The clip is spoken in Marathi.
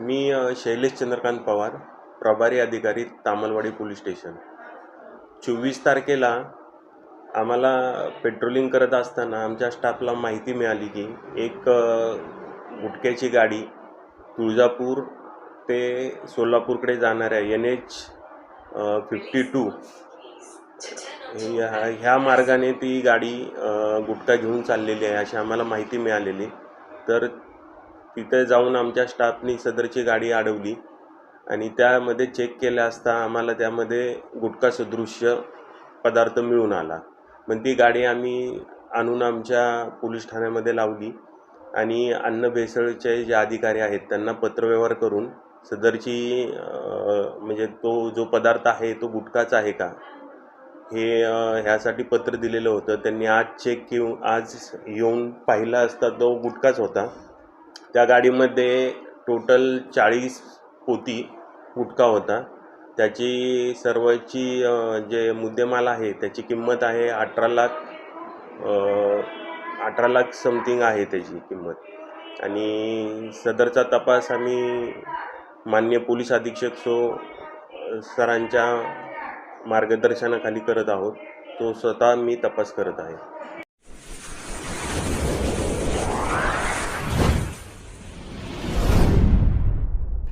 मी शैलेश चंद्रकांत पवार प्रभारी अधिकारी तामलवाडी पोलीस स्टेशन. चोवीस तारखेला आम्हाला पेट्रोलिंग करत असताना आमच्या स्टाफला माहिती मिळाली की एक गुटक्याची गाडी तुळजापूर ते सोलापूरकडे जाणाऱ्या एन एच फिफ्टी टू ह्या ह्या मार्गाने ती गाडी गुटखा घेऊन चाललेली आहे अशी आम्हाला माहिती मिळालेली. तर तिथे जाऊन आमच्या स्टाफनी सदरची गाडी अडवली आणि त्यामध्ये चेक केलं असता आम्हाला त्यामध्ये गुटखा सदृश्य पदार्थ मिळून आला. पण ती गाडी आम्ही आणून आमच्या पोलीस ठाण्यामध्ये लावली आणि अन्न भेसळचे जे अधिकारी आहेत त्यांना पत्रव्यवहार करून सदरची म्हणजे तो जो पदार्थ आहे तो गुटखाच आहे का? हे ह्यासाठी पत्र दिलेलं होतं. त्यांनी आज चेक घेऊन आज येऊन पाहिला असता तो गुटखाच होता. त्या गाडीमध्ये टोटल चाळीस पोती गुटखा होता. त्याची सर्वची जे मुद्देमाल आहे त्याची किंमत आहे अठरा लाख अठरा लाख समथिंग आहे त्याची किंमत. आणि सदरचा तपास आम्ही मान्य पोलीस अधीक्षक सो सरांच्या मार्गदर्शनाखाली करत आहोत. तो स्वतः मी तपास करत आहे.